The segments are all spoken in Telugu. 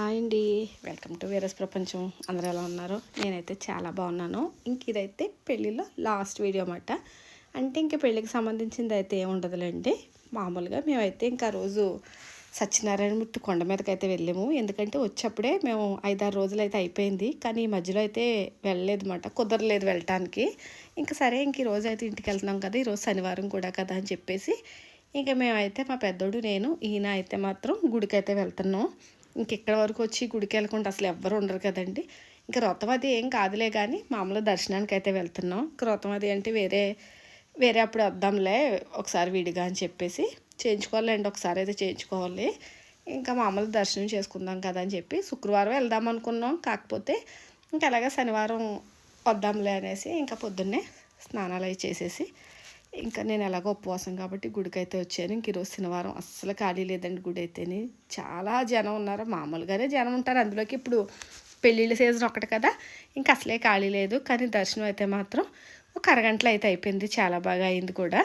హాయ్ అండి. వెల్కమ్ టు వీరస్ ప్రపంచం. అందరూ ఎలా ఉన్నారు? నేనైతే చాలా బాగున్నాను. ఇంక ఇదైతే పెళ్ళిలో లాస్ట్ వీడియో అన్నమాట. అంటే ఇంక పెళ్ళికి సంబంధించింది అయితే ఏముండదులేండి మామూలుగా మేమైతే ఇంకా రోజు సత్యనారాయణ ముట్టు కొండ మీదకి అయితే వెళ్ళాము. ఎందుకంటే వచ్చేప్పుడే మేము ఐదారు రోజులు అయితే అయిపోయింది. కానీ ఈ మధ్యలో అయితే వెళ్ళలేదు అనమాట కుదరలేదు వెళ్ళటానికి. ఇంకా సరే ఇంక ఈ రోజు అయితే ఇంటికి వెళ్తున్నాం కదా ఈరోజు శనివారం కూడా కదా అని చెప్పేసి ఇంకా మేమైతే మా పెద్దోడు నేను ఈయన అయితే మాత్రం గుడికి అయితే వెళ్తున్నాం. ఇంక ఇక్కడ వరకు వచ్చి గుడికి వెళ్ళకుండా అసలు ఎవ్వరు ఉండరు కదండి. ఇంకా రథం అది ఏం కాదులే కానీ మామూలు దర్శనానికి అయితే వెళ్తున్నాం. ఇంకా రథం అది అంటే వేరే వేరే అప్పుడు వద్దాంలే ఒకసారి విడిగా అని చెప్పేసి చేయించుకోవాలండి ఒకసారి అయితే చేయించుకోవాలి. ఇంకా మామూలు దర్శనం చేసుకుందాం కదా అని చెప్పి శుక్రవారం వెళ్దాం అనుకున్నాం. కాకపోతే ఇంకా అలాగే శనివారం వద్దాంలే అనేసి ఇంకా పొద్దున్నే స్నానాలు అవి చేసేసి ఇంకా నేను ఎలాగో ఉపవాసం కాబట్టి గుడికి అయితే వచ్చాను. ఇంక ఈరోజు శనివారం అస్సలు ఖాళీ లేదండి గుడి అయితేని. చాలా జనం ఉన్నారు. మామూలుగానే జనం ఉంటారు. అందులోకి ఇప్పుడు పెళ్ళిళ్ళ సీజన్ ఒకటి కదా. ఇంకా అసలే ఖాళీ లేదు. కానీ దర్శనం అయితే మాత్రం ఒక అరగంటలో అయితే అయిపోయింది. చాలా బాగా అయింది కూడా.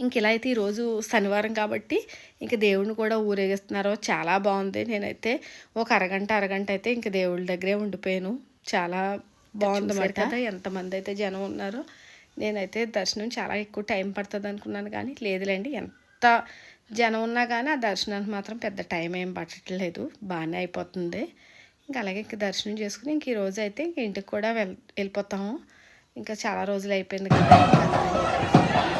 ఇంక ఇలా అయితే ఈరోజు శనివారం కాబట్టి ఇంక దేవుడిని కూడా ఊరేగిస్తున్నారు. చాలా బాగుంది. నేనైతే ఒక అరగంట అరగంట అయితే ఇంక దేవుడి దగ్గరే ఉండిపోయాను. చాలా బాగుంది మరి కదా? ఎంతమంది అయితే జనం ఉన్నారో. నేనైతే దర్శనం చాలా ఎక్కువ టైం పడుతుంది అనుకున్నాను కానీ లేదులేండి ఎంత జనం ఉన్నా కానీ ఆ దర్శనానికి మాత్రం పెద్ద టైం ఏం పట్టట్లేదు బాగానే అయిపోతుంది. ఇంకా అలాగే ఇంక దర్శనం చేసుకుని ఇంక ఈరోజు అయితే ఇంక ఇంటికి కూడా వెళ్ వెళ్ళిపోతాము. ఇంకా చాలా రోజులు అయిపోయింది కదా.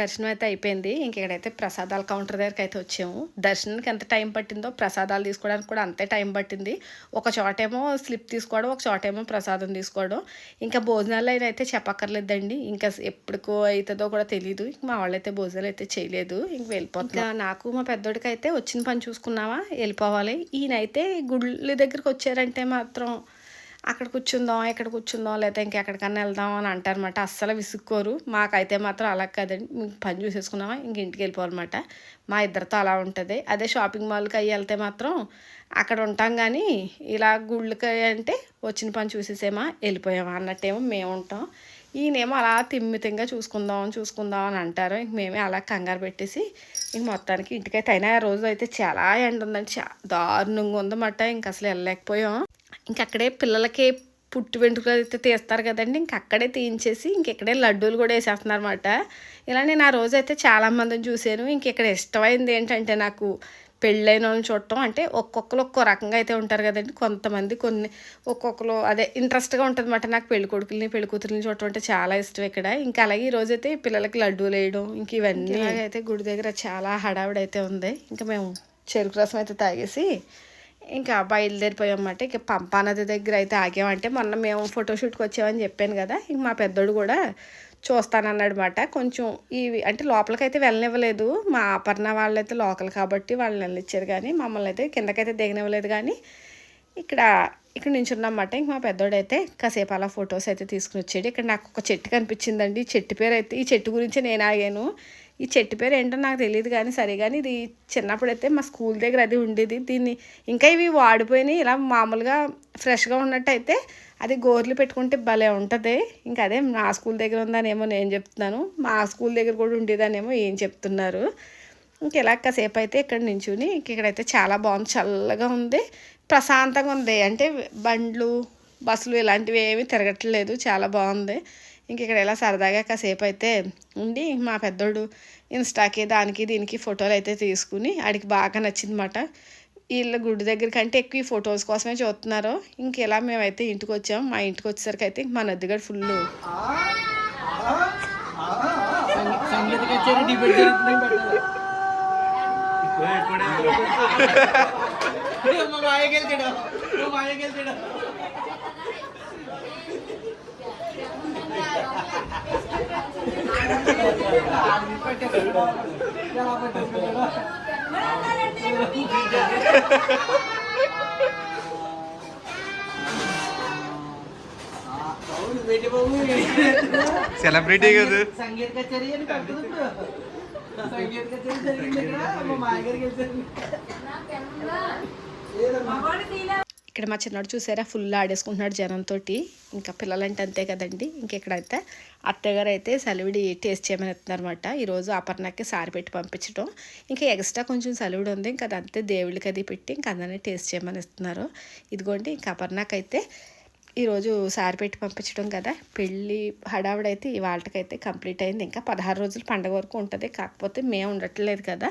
దర్శనం అయితే అయిపోయింది. ఇంక ఇక్కడైతే ప్రసాదాల కౌంటర్ దగ్గరికి అయితే వచ్చాము. దర్శనానికి ఎంత టైం పట్టిందో ప్రసాదాలు తీసుకోవడానికి కూడా అంతే టైం పట్టింది. ఒక చోటేమో స్లిప్ తీసుకోవడం ఒక చోటేమో ప్రసాదం తీసుకోవడం. ఇంకా భోజనాలు అయినా అయితే చెప్పక్కర్లేదండి. ఇంకా ఎప్పటికో అవుతుందో కూడా తెలియదు ఇంక మా వాళ్ళైతే భోజనాలు అయితే చేయలేదు. ఇంక వెళ్ళిపోతున్నా. నాకు మా పెద్దోడికి అయితే వచ్చిన పని చూసుకున్నావా? వెళ్ళిపోవాలి. ఈయనైతే గుళ్ళ దగ్గరికి వచ్చారంటే మాత్రం అక్కడ కూర్చుందాం ఇక్కడ కూర్చుందాం లేదా ఇంకెక్కడికన్నా వెళ్దాం అని అంటారనమాట అస్సలు విసుక్కోరు. మాకైతే మాత్రం అలా కాదండి. మీకు పని చూసేసుకున్నామా ఇంక ఇంటికి వెళ్ళిపోవాలన్నమాట. మా ఇద్దరితో అలా ఉంటుంది. అదే షాపింగ్ మాల్కి అయ్యి వెళ్తే మాత్రం అక్కడ ఉంటాం కానీ ఇలా గుళ్ళకి అంటే వచ్చిన పని చూసేసేమా వెళ్ళిపోయామా అన్నట్టేమో మేము ఉంటాం. ఈయనేమో అలా తిమ్మితింగా చూసుకుందాం చూసుకుందాం అని అంటారు. ఇంక మేమే అలా కంగారు పెట్టేసి ఇంక మొత్తానికి ఇంటికైతే అయినా ఆ రోజు అయితే చాలా ఎండ ఉందండి. చా దారుణంగా ఉందన్నమాట. ఇంక అసలు వెళ్ళలేకపోయాం. ఇంక అక్కడే పిల్లలకి పుట్టు వెంట్రుకలు అయితే తీస్తారు కదండి. ఇంక అక్కడే తీయించేసి ఇంకెక్కడే లడ్డూలు కూడా వేసేస్తున్నారు అనమాట ఇలా నేను ఆ రోజు అయితే చాలామందిని చూశాను. ఇంక ఇక్కడ ఇష్టమైంది ఏంటంటే నాకు పెళ్ళైన వాళ్ళని చూడటం. అంటే ఒక్కొక్కరు ఒక్కో రకంగా అయితే ఉంటారు కదండి. కొంతమంది కొన్ని ఒక్కొక్కరు అదే ఇంట్రెస్ట్గా ఉంటుంది అనమాట నాకు పెళ్ళి కొడుకుల్ని పెళ్ళి కూతుర్ని చూడటం అంటే చాలా ఇష్టం ఇక్కడ. ఇంకా అలాగే ఈ అయితే పిల్లలకి లడ్డూలు వేయడం ఇంక ఇవన్నీ. అయితే గుడి దగ్గర చాలా హడావిడి అయితే ఉంది. ఇంకా మేము చెరుకు రసం అయితే తాగేసి ఇంకా బయలుదేరిపోయామన్నమాట ఇక పంపా నది దగ్గర అయితే ఆగామంటే మొన్న మేము ఫోటోషూట్కి వచ్చామని చెప్పాను కదా ఇంక మా పెద్దోడు కూడా చూస్తానన్నాడనమాట కొంచెం ఇవి అంటే లోపలికైతే వెళ్ళనివ్వలేదు. మా అపర్ణ వాళ్ళైతే లోకల్ కాబట్టి వాళ్ళని వెళ్ళిచ్చారు కానీ మమ్మల్ని అయితే కిందకైతే దిగనివ్వలేదు కానీ ఇక్కడ ఇక్కడ నించున్నమాట ఇంక మా పెద్దోడైతే కాసేపు అలా ఫొటోస్ అయితే తీసుకుని వచ్చాడు. ఇక్కడ నాకు ఒక చెట్టు కనిపించిందండి. ఈ చెట్టు పేరు అయితే ఈ చెట్టు గురించి నేను ఆగాను. ఈ చెట్టు పేరు ఏంటో నాకు తెలియదు కానీ సరే కానీ ఇది చిన్నప్పుడైతే మా స్కూల్ దగ్గర అది ఉండేది. దీన్ని ఇంకా ఇవి వాడిపోయినాయి. ఇలా మామూలుగా ఫ్రెష్గా ఉన్నట్టయితే అది గోర్లు పెట్టుకుంటే భలే ఉంటుంది. ఇంకా అదే నా స్కూల్ దగ్గర ఉందనేమో నేను చెప్తున్నాను. మా స్కూల్ దగ్గర కూడా ఉండేదనేమో ఏం చెప్తున్నారు. ఇంక ఇలా కాసేపు అయితే ఇక్కడ నించుని ఇంక ఇక్కడైతే చాలా బాగుంది. చల్లగా ఉంది. ప్రశాంతంగా ఉంది. అంటే బండ్లు బస్సులు ఇలాంటివి ఏమీ తిరగట్లేదు. చాలా బాగుంది. ఇంక ఇక్కడ ఇలా సరదాగా కాసేపు అయితే ఉండి మా పెద్దోడు ఇన్స్టాకి దానికి దీనికి ఫోటోలు అయితే తీసుకుని ఆడికి బాగా నచ్చిందన్నమాట. వీళ్ళ గుడి దగ్గర కంటే ఎక్కువ ఈ ఫొటోస్ కోసమే చూస్తున్నారు. ఇంక ఇలా మేమైతే ఇంటికి వచ్చాం. మా ఇంటికి వచ్చేసరికి అయితే మా నదిగడ ఫుల్ సంగీత కచేరీ డిబేట్ జరుగుతుందని పెట్టాలి. మా మాయ గెలిచాడు. మా మాయ సెలబ్రిటీ కదా సంగీత కచేరీ అని పెట్టదు ఇప్పుడు సంగీత కచేరీ జరిగింది ఇక్కడ మా మాయ గారికి వెళ్తారు ఇక్కడ మా చిన్నోడు చూసారా? ఫుల్ ఆడేసుకుంటున్నాడు జనంతో ఇంకా పిల్లలంటే అంతే కదండి. ఇంకెక్కడైతే అత్తగారు అయితే సలివిడి టేస్ట్ చేయమని అనమాట ఈరోజు అపర్ణకి సారి పెట్టి పంపించడం ఇంకా ఎక్స్ట్రా కొంచెం సలివిడి ఉంది. ఇంకా అదంతే దేవుళ్ళకి అది పెట్టి ఇంకా అందరినీ టేస్ట్ చేయమని ఇస్తున్నారు ఇదిగోండి ఇంకా అపర్ణకైతే ఈరోజు సారి పెట్టి పంపించడం కదా. పెళ్ళి హడావిడైతే వాళ్ళకైతే కంప్లీట్ అయింది. ఇంకా పదహారు రోజులు పండగ వరకు ఉంటుంది. కాకపోతే మేము ఉండట్లేదు కదా.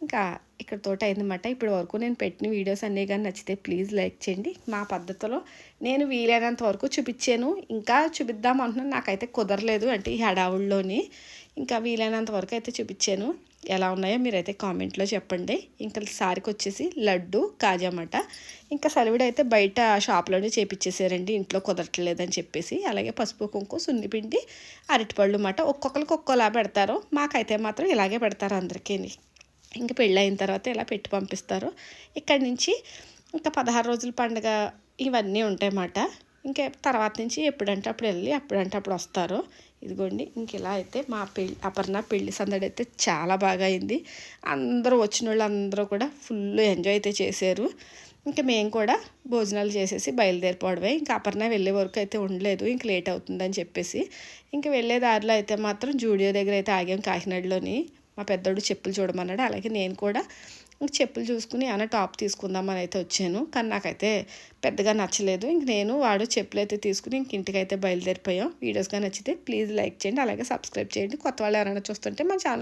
ఇంకా ఇక్కడ తోట అయిందన్నమాట. ఇప్పటి వరకు నేను పెట్టిన వీడియోస్ అన్నీ కానీ నచ్చితే ప్లీజ్ లైక్ చేయండి. మా పద్ధతిలో నేను వీలైనంత వరకు చూపించాను. ఇంకా చూపిద్దాం అంటున్నాను. నాకైతే కుదరలేదు అంటే ఈ హడావుల్లోని ఇంకా వీలైనంత వరకు అయితే చూపించాను. ఎలా ఉన్నాయో మీరైతే కామెంట్లో చెప్పండి. ఇంకా సారికి వచ్చేసి లడ్డు కాజామట ఇంకా సలివిడి అయితే బయట షాప్లోనే చేపించేసారండి ఇంట్లో కుదరట్లేదని చెప్పేసి. అలాగే పసుపు కుంకుమ సున్నిపిండి అరటిపళ్ళు మాట ఒక్కొక్కరికి ఒక్కోలా పెడతారు. మాకైతే మాత్రం ఇలాగే పెడతారు అందరికీ ఇంకా పెళ్ళి అయిన తర్వాత ఇలా పెట్టి పంపిస్తారు ఇక్కడి నుంచి ఇంకా పదహారు రోజుల పండుగ ఇవన్నీ ఉంటాయన్నమాట. ఇంకా తర్వాత నుంచి ఎప్పుడంటే అప్పుడు వెళ్ళి అప్పుడంటే అప్పుడు వస్తారు. ఇదిగోండి ఇంక ఇలా అయితే మా పెళ్ళి అపర్ణ పెళ్ళి సందడి అయితే చాలా బాగా అయింది. అందరూ వచ్చిన వాళ్ళు అందరూ కూడా ఫుల్ ఎంజాయ్ అయితే చేశారు. ఇంకా మేము కూడా భోజనాలు చేసేసి బయలుదేరిపోవడమే. ఇంకా అపర్ణ వెళ్ళే వరకు అయితే ఉండలేదు ఇంక లేట్ అవుతుందని చెప్పేసి. ఇంకా వెళ్ళే దారిలో అయితే మాత్రం జూడియో దగ్గర అయితే ఆగాం కాకినాడలోని. మా పెద్దోడు చెప్పులు చూడమన్నాడు. అలాగే నేను కూడా ఇంక చెప్పులు చూసుకుని ఏమైనా టాప్ తీసుకుందామని అయితే వచ్చాను. కానీ నాకైతే పెద్దగా నచ్చలేదు. ఇంక నేను వాడు చెప్పులు అయితే తీసుకుని ఇంక ఇంటికి అయితే బయలుదేరిపోయాం. వీడియోస్గా నచ్చితే ప్లీజ్ లైక్ చేయండి. అలాగే సబ్స్క్రైబ్ చేయండి. కొత్త వాళ్ళు ఎవరైనా చూస్తుంటే మా ఛానల్